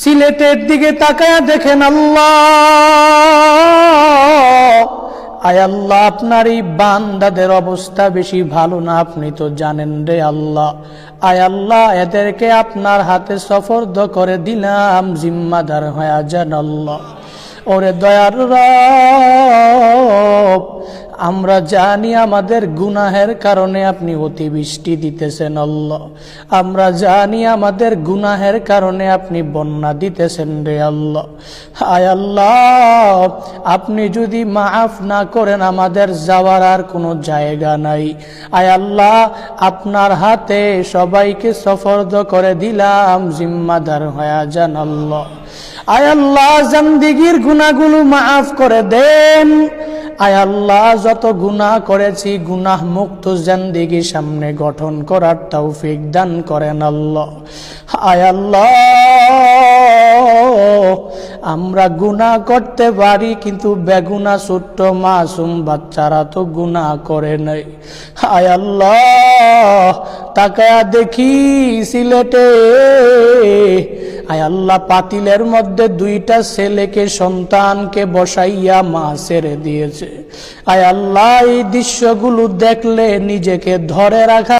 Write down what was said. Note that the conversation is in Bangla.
সিলেটের দিকে তাকায়া দেখেন আল্লাহ। আল্লাহ, আপনার এই বান্দাদের অবস্থা বেশি ভালো না, আপনি তো জানেন রে আল্লাহ। আয় আল্লাহ, এদেরকে আপনার হাতে সফর্দ করে দিলাম, জিম্মাদার হয়ে যান আল্লাহ। ওরে দয়ার রব আমরা জানি আমাদের গুনাহের কারণে আপনি অতিবৃষ্টি দিতেছেন, আল্লাহ। আমরা জানি আমাদের গুনাহের কারণে আপনি বন্যা দিতেছেন রে আল্লাহ। হায় আল্লাহ, আপনি যদি মাফ না করেন, আমাদের যাওয়ার আর কোনো জায়গা নাই। আয় আল্লাহ, আপনার হাতে সবাইকে সফর্দ করে দিলাম, জিম্মাদার হয়ে যান আল্লাহ। আয় আল্লাহ, জান্দিগির গুনাহগুলো মাফ করে দেন। আয় আল্লাহ, যত গুনাহ করেছি, গুনাহ মুক্ত জান্দিগি সামনে গঠন করার তৌফিক দান করেন আল্লাহ। আয় আল্লাহ, আমরা গুনাহ করতে পারি, কিন্তু বেগুনা ছোট্ট মাসুম বাচ্চারা তো গুনাহ করে নাই। আয় আল্লাহ, তাকায়া দেখি সিলেটে আয় আল্লাহ পাতিলের মধ্যে দুইটা ছেলেকে, সন্তানকে বসাইয়া মা ছেড়ে দিয়েছে। আয় আল্লাহ, এই দৃশ্যগুলো দেখলে নিজেকে ধরে রাখা